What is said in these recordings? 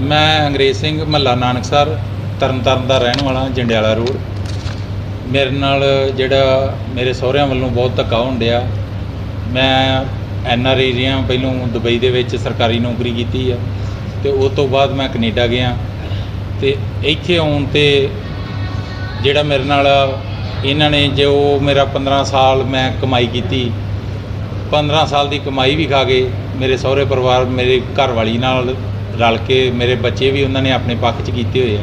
ਮੈਂ ਅੰਗਰੇਜ਼ ਸਿੰਘ ਮਹੱਲਾ ਨਾਨਕਸਰ ਤਰਨਤਾਰਨ ਦਾ ਰਹਿਣ ਵਾਲਾ, ਜੰਡਿਆਲਾ ਰੋਡ। ਮੇਰੇ ਨਾਲ ਜਿਹੜਾ ਮੇਰੇ ਸਹੁਰਿਆਂ ਵੱਲੋਂ ਬਹੁਤ ਧੱਕਾ ਹੁੰਦਿਆ ਮੈਂ ਐਨ ਆਰ ਆਈ ਰਿਹਾ ਪਹਿਲੋਂ ਦੁਬਈ ਦੇ ਵਿੱਚ ਸਰਕਾਰੀ ਨੌਕਰੀ ਕੀਤੀ ਆ ਤੇ ਉਸ ਤੋਂ ਬਾਅਦ ਮੈਂ ਕੈਨੇਡਾ ਗਿਆ। ਤੇ ਇੱਥੇ ਆਉਣ ਤੇ ਜਿਹੜਾ ਮੇਰੇ ਨਾਲ ਇਹਨਾਂ ਨੇ ਜੋ ਮੇਰਾ 15 ਸਾਲ ਮੈਂ ਕਮਾਈ ਕੀਤੀ 15 ਸਾਲ ਦੀ ਕਮਾਈ ਵੀ ਖਾ ਗਏ ਮੇਰੇ ਸਹੁਰੇ ਪਰਿਵਾਰ, ਮੇਰੇ ਘਰ ਵਾਲੀ ਨਾਲ ਰਲ ਕੇ ਮੇਰੇ ਬੱਚੇ ਵੀ ਉਹਨਾਂ ਨੇ ਆਪਣੇ ਪੱਖ 'ਚ ਕੀਤੇ ਹੋਏ ਆ।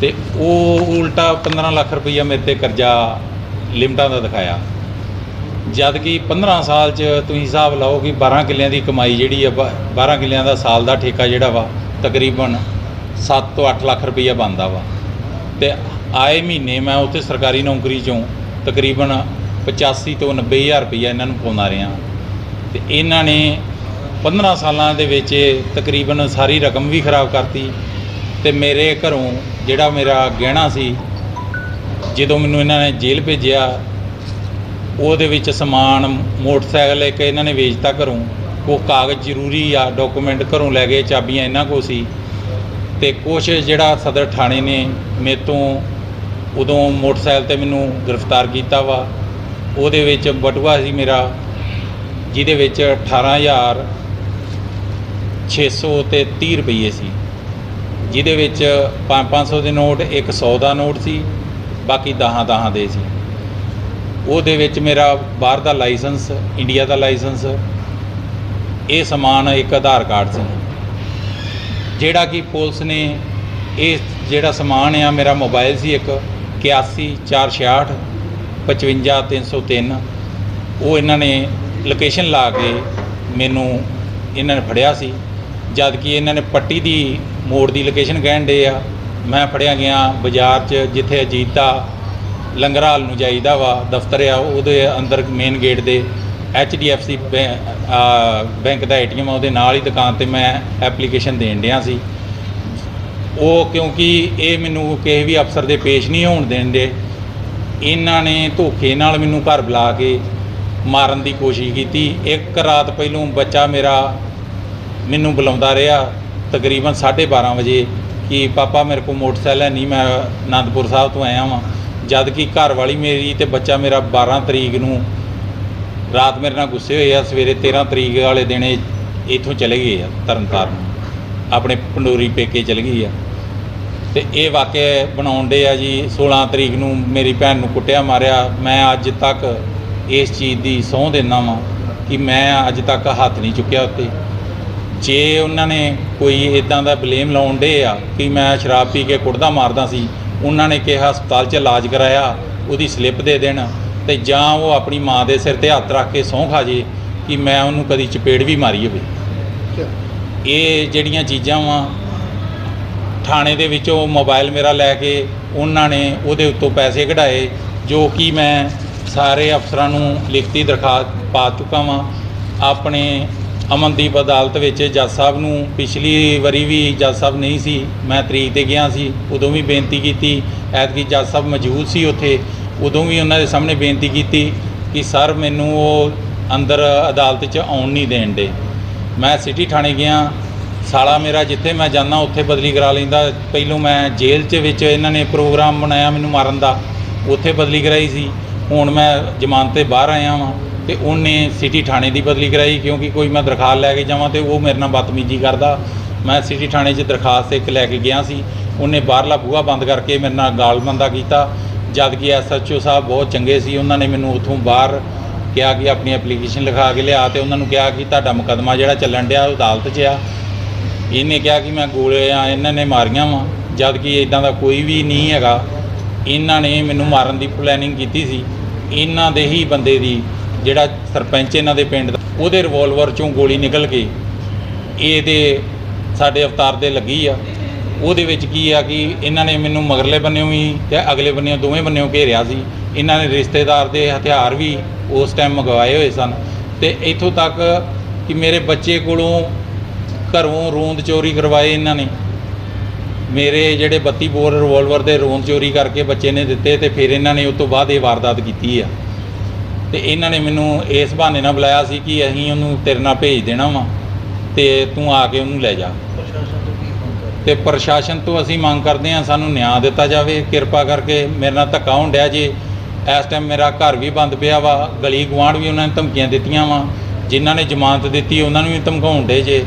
ਤੇ ਉਹ ਉਲਟਾ 15 ਲੱਖ ਰੁਪਈਆ ਮੇਰੇ ਤੇ ਕਰਜ਼ਾ ਲਿਮਟਾਂ ਦਾ ਦਿਖਾਇਆ। ਜਦ ਕਿ 15 ਸਾਲ 'ਚ ਤੁਸੀਂ ਹਿਸਾਬ ਲਾਓ ਕਿ 12 ਕਿੱਲਿਆਂ ਦੀ ਕਮਾਈ ਜਿਹੜੀ ਆ, ਬ- 12 ਕਿੱਲਿਆਂ ਦਾ ਸਾਲ ਦਾ ਠੇਕਾ ਜਿਹੜਾ ਵਾ, ਤਕਰੀਬਨ 7 ਤੋਂ 8 ਲੱਖ ਰੁਪਈਆ ਬਣਦਾ ਵਾ। ਤੇ ਆਏ ਮਹੀਨੇ ਮੈਂ ਉੱਥੇ ਸਰਕਾਰੀ ਨੌਕਰੀ 'ਚੋਂ ਤਕਰੀਬਨ 85 ਤੋਂ 90 ਹਜ਼ਾਰ ਰੁਪਈਆ ਇਹਨਾਂ ਨੂੰ ਪਾਉਂਦਾ ਰਿਹਾ। ਤੇ ਇਹਨਾਂ ਨੇ 15 ਸਾਲਾਂ ਦੇ ਵਿੱਚ ਇਹ ਤਕਰੀਬਨ ਸਾਰੀ ਰਕਮ ਵੀ ਖਰਾਬ ਕਰਤੀ ਤੇ ਮੇਰੇ ਘਰੋਂ ਜਿਹੜਾ ਮੇਰਾ ਗਹਿਣਾ ਸੀ, ਜਦੋਂ ਮੈਨੂੰ ਇਹਨਾਂ ਨੇ ਜੇਲ੍ਹ ਭੇਜਿਆ, ਉਹਦੇ ਵਿੱਚ ਸਮਾਨ, ਮੋਟਰਸਾਈਕਲ ਇੱਕ ਇਹਨਾਂ ਨੇ ਵੇਚਤਾ ਘਰੋਂ, ਉਹ ਕਾਗਜ਼ ਜ਼ਰੂਰੀ ਆ, ਡਾਕੂਮੈਂਟ ਘਰੋਂ ਲੈ ਗਏ, ਚਾਬੀਆਂ ਇਹਨਾਂ ਕੋਲ ਸੀ ਤੇ ਕੁਛ ਜਿਹੜਾ ਸਦਰ ਥਾਣੇ ਨੇ ਮੇਰੇ ਤੋਂ ਉਦੋਂ ਮੋਟਰਸਾਈਕਲ ਤੇ ਮੈਨੂੰ ਗ੍ਰਿਫਤਾਰ ਕੀਤਾ ਵਾ, ਉਹਦੇ ਵਿੱਚ ਬਟੂਆ ਸੀ ਮੇਰਾ, ਜਿਹਦੇ ਵਿੱਚ 18600 ਤੇ 30 ਰੁਪਏ ਸੀ, ਜਿਹਦੇ ਵਿੱਚ 5-500 ਦੇ ਨੋਟ, ਇੱਕ 100 ਦਾ ਨੋਟ ਸੀ, ਬਾਕੀ 10-10 ਦੇ ਸੀ। ਉਹਦੇ ਵਿੱਚ ਮੇਰਾ ਬਾਹਰ ਦਾ ਲਾਇਸੈਂਸ, ਇੰਡੀਆ ਦਾ ਲਾਇਸੈਂਸ, ਇਹ ਸਮਾਨ ਇੱਕ ਆਧਾਰ ਕਾਰਡ ਸੀ। ਜਿਹੜਾ ਕਿ ਪੁਲਿਸ ਨੇ ਇਹ ਜਿਹੜਾ ਸਮਾਨ ਆ, ਮੇਰਾ ਮੋਬਾਈਲ ਸੀ ਇੱਕ 81466 55303 ਉਹ ਇਹਨਾਂ ਨੇ ਲੋਕੇਸ਼ਨ ਲਾ ਕੇ ਮੈਨੂੰ, ਇਹਨਾਂ ਨੇ ਫੜਿਆ ਸੀ। ਜਦ ਕਿ ਇਹਨਾਂ ਨੇ ਪੱਟੀ ਦੀ ਮੋੜ ਦੀ ਲੋਕੇਸ਼ਨ ਕਹਿਣ ਦੇ ਆ। ਮੈਂ ਫੜਿਆ ਗਿਆ ਬਾਜ਼ਾਰ 'ਚ, ਜਿੱਥੇ ਅਜੀਤਾ ਦਾ ਲੰਗਰ ਹਾਲ ਨੂੰ ਜਾਈਦਾ ਵਾ, ਦਫ਼ਤਰ ਆ, ਉਹਦੇ ਅੰਦਰ ਮੇਨ ਗੇਟ ਦੇ HDFC ਬੈਂ- ਬੈਂਕ ਦਾ ਏਟੀਐਮ ਆ, ਉਹਦੇ ਨਾਲ ਹੀ ਦੁਕਾਨ ਤੇ ਮੈਂ ਐਪਲੀਕੇਸ਼ਨ ਦੇਣ ਡਿਆ ਸੀ। ਉਹ ਕਿਉਂਕਿ ਇਹ ਮੈਨੂੰ ਕਿਸੇ ਵੀ ਅਫਸਰ ਦੇ ਪੇਸ਼ ਨਹੀਂ ਹੋਣ ਦੇਣ ਦੇਣਦੇ ਇਹਨਾਂ ਨੇ ਧੋਖੇ ਨਾਲ ਮੈਨੂੰ ਘਰ ਬੁਲਾ ਕੇ ਮਾਰਨ ਦੀ ਕੋਸ਼ਿਸ਼ ਕੀਤੀ। ਇੱਕ ਰਾਤ ਪਹਿਲੋਂ ਬੱਚਾ ਮੇਰਾ ਮੈਨੂੰ ਬੁਲਾਉਂਦਾ ਰਿਹਾ ਤਕਰੀਬਨ 12:30 ਵਜੇ ਕਿ ਪਾਪਾ ਮੇਰੇ ਕੋਲ ਮੋਟਰਸਾਈਕਲ ਹੈ, ਨਹੀਂ, ਮੈਂ ਆਨੰਦਪੁਰ ਸਾਹਿਬ ਤੋਂ ਆਇਆ ਵਾਂ। ਜਦ ਕਿ ਘਰ ਵਾਲੀ ਮੇਰੀ ਤੇ ਬੱਚਾ ਮੇਰਾ 12 ਤਰੀਕ ਨੂੰ ਰਾਤ ਮੇਰੇ ਨਾਲ ਗੁੱਸੇ ਹੋਏ ਆ, ਸਵੇਰੇ 13 ਤਰੀਕ ਵਾਲੇ ਦਿਨ ਇਹ ਇੱਥੋਂ ਚਲੇ ਗਏ ਆ ਤਰਨਤਾਰਨ ਆਪਣੇ ਪੰਡੋਰੀ ਪੇਕੇ ਚਲੇ ਗਈ ਆ। ਤੇ ਇਹ ਵਾਕਿਆ ਬਣਾਉਣ ਦੇ ਆ ਜੀ 16 ਤਰੀਕ ਨੂੰ ਮੇਰੀ ਭੈਣ ਨੂੰ ਕੁੱਟਿਆ ਮਾਰਿਆ। ਮੈਂ ਅੱਜ ਤੱਕ ਇਸ ਚੀਜ਼ ਦੀ ਸਹੁੰ ਦਿੰਦਾ ਵਾਂ ਕਿ ਮੈਂ ਅੱਜ ਤੱਕ ਹੱਥ ਨਹੀਂ ਚੁੱਕਿਆ ਉੱਤੇ। ਜੇ ਉਹਨਾਂ ਨੇ ਕੋਈ ਇਦਾਂ ਦਾ ਬਲੇਮ ਲਾਉਣ ਦੇ ਆ ਕਿ ਮੈਂ ਸ਼ਰਾਬ ਪੀ ਕੇ ਕੁੱਟਦਾ ਮਾਰਦਾ ਸੀ ਉਹਨਾਂ ਨੇ ਕਿਹਾ ਹਸਪਤਾਲ 'ਚ ਇਲਾਜ ਕਰਾਇਆ ਉਹਦੀ ਸਲਿੱਪ ਦੇ ਦੇਣ ਤੇ ਜਾਂ ਉਹ ਆਪਣੀ ਮਾਂ ਦੇ ਸਿਰ ਤੇ ਹੱਥ ਰੱਖ ਕੇ ਸਹੁੰ ਖਾ ਜੇ ਕਿ ਮੈਂ ਉਹਨੂੰ ਕਦੀ ਚਪੇੜ ਵੀ ਮਾਰੀ ਹੋਵੇ। ਇਹ ਜਿਹੜੀਆਂ ਚੀਜ਼ਾਂ ਵਾ ਥਾਣੇ ਦੇ ਵਿੱਚੋਂ ਮੋਬਾਈਲ ਮੇਰਾ ਲੈ ਕੇ ਉਹਨਾਂ ਨੇ ਉਹਦੇ ਉੱਤੋਂ ਪੈਸੇ ਕਢਾਏ ਜੋ ਕਿ ਮੈਂ ਸਾਰੇ ਅਫਸਰਾਂ ਨੂੰ ਲਿਖਤੀ ਦਰਖਾਸਤ ਪਾ ਚੁੱਕਾ ਵਾਂ। ਆਪਣੇ ਅਮਨਦੀਪ ਅਦਾਲਤ ਵਿੱਚ ਜੱਜ ਸਾਹਿਬ ਨੂੰ ਪਿਛਲੀ ਵਾਰੀ ਵੀ ਜੱਜ ਸਾਹਿਬ ਨਹੀਂ ਸੀ, ਮੈਂ ਤਰੀਕ ਤੇ ਗਿਆ ਸੀ, ਉਦੋਂ ਵੀ ਬੇਨਤੀ ਕੀਤੀ, ਐਤਕੀ ਜੱਜ ਸਾਹਿਬ ਮੌਜੂਦ ਸੀ ਉੱਥੇ, ਉਦੋਂ ਵੀ ਉਹਨਾਂ ਦੇ ਸਾਹਮਣੇ ਬੇਨਤੀ ਕੀਤੀ ਕਿ ਸਰ ਮੈਨੂੰ ਉਹ ਅੰਦਰ ਅਦਾਲਤ 'ਚ ਆਉਣ ਨਹੀਂ ਦੇਣ ਦੇ। ਮੈਂ ਸਿਟੀ ਥਾਣੇ ਗਿਆ, ਸਾਲਾ ਮੇਰਾ ਜਿੱਥੇ ਮੈਂ ਜਾਂਦਾ ਉੱਥੇ ਬਦਲੀ ਕਰਾ ਲੈਂਦਾ, ਪਹਿਲੋਂ ਮੈਂ ਜੇਲ੍ਹ 'ਚ ਵਿੱਚ ਇਹਨਾਂ ਨੇ ਪ੍ਰੋਗਰਾਮ ਬਣਾਇਆ ਮੈਨੂੰ ਮਾਰਨ ਦਾ, ਉੱਥੇ ਬਦਲੀ ਕਰਾਈ ਸੀ, ਹੁਣ ਮੈਂ ਜ਼ਮਾਨਤ ਤੇ ਬਾਹਰ ਆਇਆ ਵਾਂ। ਤੇ ਉਹਨੇ ਸਿਟੀ ਥਾਣੇ ਦੀ ਬਦਲੀ ਕਰਾਈ ਕਿਉਂਕਿ ਕੋਈ ਮੈਂ ਦਰਖਾਸਤ ਲੈ ਕੇ ਜਾਵਾਂ ਤੇ ਉਹ ਮੇਰੇ ਨਾਲ ਬਦਤਮੀਜ਼ੀ ਕਰਦਾ। ਮੈਂ ਸਿਟੀ ਥਾਣੇ 'ਚ ਦਰਖਾਸਤ ਇੱਕ ਲੈ ਕੇ ਗਿਆ ਸੀ। ਉਹਨੇ ਬਾਹਰਲਾ ਬੂਹਾ ਬੰਦ ਕਰਕੇ ਮੇਰੇ ਨਾਲ ਗਾਲਮੰਦਾ ਕੀਤਾ। ਜਦ ਕਿ ਐਸਐਚਓ ਸਾਹਿਬ ਬਹੁਤ ਚੰਗੇ ਸੀ। ਉਹਨਾਂ ਨੇ ਮੈਨੂੰ ਉੱਥੋਂ ਬਾਹਰ ਕਿਹਾ ਕਿ ਆਪਣੀ ਐਪਲੀਕੇਸ਼ਨ ਲਿਖਾ ਕੇ ਲਿਆ ਤੇ ਉਹਨਾਂ ਨੂੰ ਕਿਹਾ ਕਿ ਤੁਹਾਡਾ ਮੁਕੱਦਮਾ ਜਿਹੜਾ ਚੱਲਣ ਡਿਆ ਉਹ ਅਦਾਲਤ 'ਚ ਆ। ਇਹਨੇ ਕਿਹਾ ਕਿ ਮੈਂ ਗੋਲੀਆਂ, ਇਹਨਾਂ ਨੇ ਮਾਰੀਆਂ ਵਾ। ਜਦ ਕਿ ਇਦਾਂ ਦਾ ਕੋਈ ਵੀ ਨਹੀਂ ਹੈਗਾ। ਇਹਨਾਂ ਨੇ ਮੈਨੂੰ ਮਾਰਨ ਦੀ ਪਲੈਨਿੰਗ ਕੀਤੀ ਸੀ। ਇਹਨਾਂ ਦੇ ਹੀ ਬੰਦੇ ਦੀ ਜਿਹੜਾ ਸਰਪੰਚ ਇਹਨਾਂ ਦੇ ਪਿੰਡ ਦਾ, ਉਹਦੇ ਰਿਵੋਲਵਰ ਚੋਂ ਗੋਲੀ ਨਿਕਲ ਕੇ ਇਹਦੇ ਸਾਡੇ ਅਵਤਾਰ ਦੇ ਲੱਗੀ ਆ। ਉਹਦੇ ਵਿੱਚ ਕੀ ਆ ਕਿ ਇਹਨਾਂ ਨੇ ਮੈਨੂੰ ਮਗਰਲੇ ਬੰਨਿਓ ਵੀ ਤੇ ਅਗਲੇ ਬੰਨਿਓ ਦੋਵੇਂ ਬੰਨਿਓ ਘੇਰਿਆ ਸੀ। ਇਹਨਾਂ ਨੇ ਰਿਸ਼ਤੇਦਾਰ ਦੇ ਹਥਿਆਰ ਵੀ ਉਸ ਟਾਈਮ ਮੰਗਵਾਏ ਹੋਏ ਸਨ। ਤੇ ਇੱਥੋਂ ਤੱਕ ਕਿ ਮੇਰੇ ਬੱਚੇ ਕੋਲੋਂ ਘਰੋਂ ਰੋਂਦ ਚੋਰੀ ਕਰਵਾਏ ਇਹਨਾਂ ਨੇ। ਮੇਰੇ ਜਿਹੜੇ 32 ਬੋਰ ਰਿਵੋਲਵਰ ਦੇ ਰੋਂਦ ਚੋਰੀ ਕਰਕੇ ਬੱਚੇ ਨੇ ਦਿੱਤੇ ਤੇ ਫਿਰ ਇਹਨਾਂ ਨੇ ਉਸ ਤੋਂ ਬਾਅਦ ਇਹ ਵਾਰਦਾਤ ਕੀਤੀ ਆ। ਤੇ ਇਹਨਾਂ ਨੇ ਮੈਨੂੰ ਇਸ ਬਹਾਨੇ ਨਾਲ ਬੁਲਾਇਆ ਸੀ ਕਿ ਅਸੀਂ ਉਹਨੂੰ ਤੇਰੇ ਨਾਲ ਭੇਜ ਦੇਣਾ ਵਾ ਤੇ ਤੂੰ ਆ ਕੇ ਉਹਨੂੰ ਲੈ ਜਾ। ਤੋਂ ਕੀ ਪ੍ਰਸ਼ਾਸਨ ਤੋਂ ਅਸੀਂ ਮੰਗ ਕਰਦੇ ਹਾਂ ਸਾਨੂੰ ਨਿਆਂ ਦਿੱਤਾ ਜਾਵੇ ਕਿਰਪਾ ਕਰਕੇ ਮੇਰੇ ਨਾਲ ਧੱਕਾ ਹੋਣ ਡਿਆ ਜੇ। ਇਸ ਟਾਈਮ ਮੇਰਾ ਘਰ ਵੀ ਬੰਦ ਪਿਆ ਵਾ ਗਲੀ ਗੁਆਂਢ ਵੀ ਉਹਨਾਂ ਨੇ ਧਮਕੀਆਂ ਦਿੱਤੀਆਂ ਵਾ ਜਿਨ੍ਹਾਂ ਨੇ ਜ਼ਮਾਨਤ ਦਿੱਤੀ ਉਹਨਾਂ ਨੂੰ ਵੀ ਧਮਕਾਉਣ ਡੇ ਜੇ।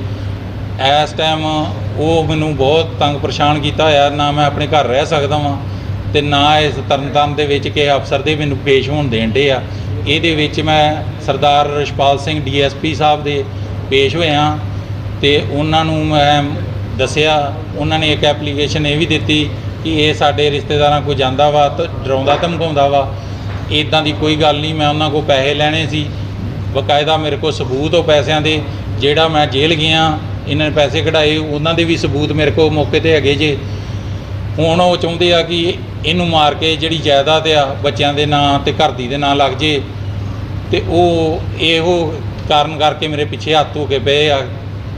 ਇਸ ਟਾਈਮ ਉਹ ਮੈਨੂੰ ਬਹੁਤ ਤੰਗ ਪਰੇਸ਼ਾਨ ਕੀਤਾ ਹੋਇਆ ਨਾ ਮੈਂ ਆਪਣੇ ਘਰ ਰਹਿ ਸਕਦਾ ਵਾਂ ਤੇ ਨਾ ਇਸ ਤਰਨਤਾਰਨ ਦੇ ਵਿੱਚ ਕਿਸੇ ਅਫਸਰ ਦੇ ਮੈਨੂੰ ਪੇਸ਼ ਹੋਣ ਦੇਣ ਡੇ ਆ। ਇਹਦੇ ਵਿੱਚ ਮੈਂ Sardar Rashpal Singh D S P ਸਾਹਿਬ ਦੇ ਪੇਸ਼ ਹੋਇਆ ਤੇ ਉਹਨਾਂ ਨੂੰ ਮੈਂ ਦੱਸਿਆ, ਉਹਨਾਂ ਨੇ ਇੱਕ ਐਪਲੀਕੇਸ਼ਨ ਇਹ ਵੀ ਦਿੱਤੀ ਕਿ ਇਹ ਸਾਡੇ ਰਿਸ਼ਤੇਦਾਰਾਂ ਕੋਲ ਜਾਂਦਾ ਵਾ ਤੇ ਡਰਾਉਂਦਾ ਧਮਕਾਉਂਦਾ ਵਾ। ਇਦਾਂ ਦੀ ਕੋਈ ਗੱਲ ਨਹੀਂ, ਮੈਂ ਉਹਨਾਂ ਕੋਲ ਪੈਸੇ ਲੈਣੇ ਸੀ। ਬਕਾਇਦਾ ਮੇਰੇ ਕੋਲ ਸਬੂਤ ਹੋ ਪੈਸਿਆਂ ਦੇ, ਜਿਹੜਾ ਮੈਂ ਜੇਲ੍ਹ ਗਿਆ, ਇਹਨਾਂ ਨੇ ਪੈਸੇ ਕਢਾਏ, ਉਹਨਾਂ ਦੇ ਵੀ ਸਬੂਤ ਮੇਰੇ ਕੋਲ ਮੌਕੇ ਤੇ ਹੈਗੇ ਜੇ। ਹੁਣ ਉਹ ਚਾਹੁੰਦੇ ਆ ਕਿ ਇਹਨੂੰ ਮਾਰ ਕੇ ਜਿਹੜੀ ਜਾਇਦਾਦ ਆ ਬੱਚਿਆਂ ਦੇ ਨਾਂ ਤੇ ਘਰ ਦੀ ਦੇ ਨਾਂ ਲੱਗ ਜੇ ਤੇ ਉਹ ਇਹੋ ਕਾਰਨ ਕਰਕੇ ਮੇਰੇ ਪਿੱਛੇ ਹੱਥ ਹੋ ਕੇ ਪਏ ਆ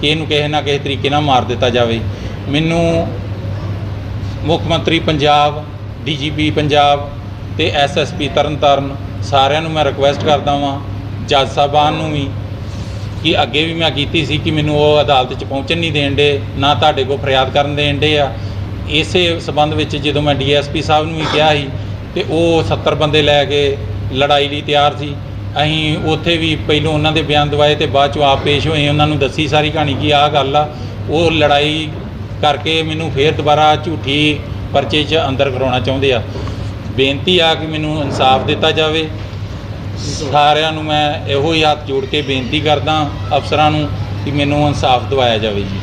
ਕਿ ਇਹਨੂੰ ਕਿਸੇ ਨਾ ਕਿਸੇ ਤਰੀਕੇ ਨਾਲ ਮਾਰ ਦਿੱਤਾ ਜਾਵੇ। ਮੈਨੂੰ ਮੁੱਖ ਮੰਤਰੀ ਪੰਜਾਬ, ਡੀਜੀਪੀ ਪੰਜਾਬ ਤੇ ਐਸਐਸਪੀ ਤਰਨਤਾਰਨ ਸਾਰਿਆਂ ਨੂੰ ਮੈਂ ਰਿਕੁਐਸਟ ਕਰਦਾ ਵਾਂ, ਜੱਜ ਸਾਹਿਬਾਨ ਨੂੰ ਵੀ, ਕਿ ਅੱਗੇ ਵੀ ਮੈਂ ਕੀਤੀ ਸੀ ਕਿ ਮੈਨੂੰ ਉਹ ਅਦਾਲਤ 'ਚ ਪਹੁੰਚਣ ਨਹੀਂ ਦੇਣ ਦੇ, ਨਾ ਤੁਹਾਡੇ ਕੋਲ ਫਰਿਆਦ ਕਰਨ ਦੇਣ ਦੇ ਆ। ਇਸੇ ਸਬੰਧ ਵਿੱਚ ਜਦੋਂ ਮੈਂ ਡੀਐਸਪੀ ਸਾਹਿਬ ਨੂੰ ਵੀ ਕਿਹਾ ਸੀ ਤੇ ਉਹ 70 ਬੰਦੇ ਲੈ ਕੇ ਲੜਾਈ ਲਈ ਤਿਆਰ ਸੀ। ਅਸੀਂ ਉੱਥੇ ਵੀ ਪਹਿਲੋਂ ਉਹਨਾਂ ਦੇ ਬਿਆਨ ਦਵਾਏ ਤੇ ਬਾਅਦ ਚੋਂ ਆਪ ਪੇਸ਼ ਹੋਏ, ਉਹਨਾਂ ਨੂੰ ਦੱਸੀ ਸਾਰੀ ਕਹਾਣੀ ਕਿ ਆਹ ਗੱਲ ਆ, ਉਹ ਲੜਾਈ ਕਰਕੇ ਮੈਨੂੰ ਫੇਰ ਦੁਬਾਰਾ ਝੂਠੀ ਪਰਚੇ 'ਚ ਅੰਦਰ ਕਰਾਉਣਾ ਚਾਹੁੰਦੇ ਆ। ਬੇਨਤੀ ਆ ਕਿ ਮੈਨੂੰ ਇਨਸਾਫ ਦਿੱਤਾ ਜਾਵੇ। ਸਾਰਿਆਂ ਨੂੰ ਮੈਂ ਇਹੋ ਹੀ ਹੱਥ ਜੋੜ ਕੇ ਬੇਨਤੀ ਕਰਦਾ ਅਫਸਰਾਂ ਨੂੰ ਕਿ ਮੈਨੂੰ ਇਨਸਾਫ ਦਿਵਾਇਆ ਜਾਵੇ ਜੀ।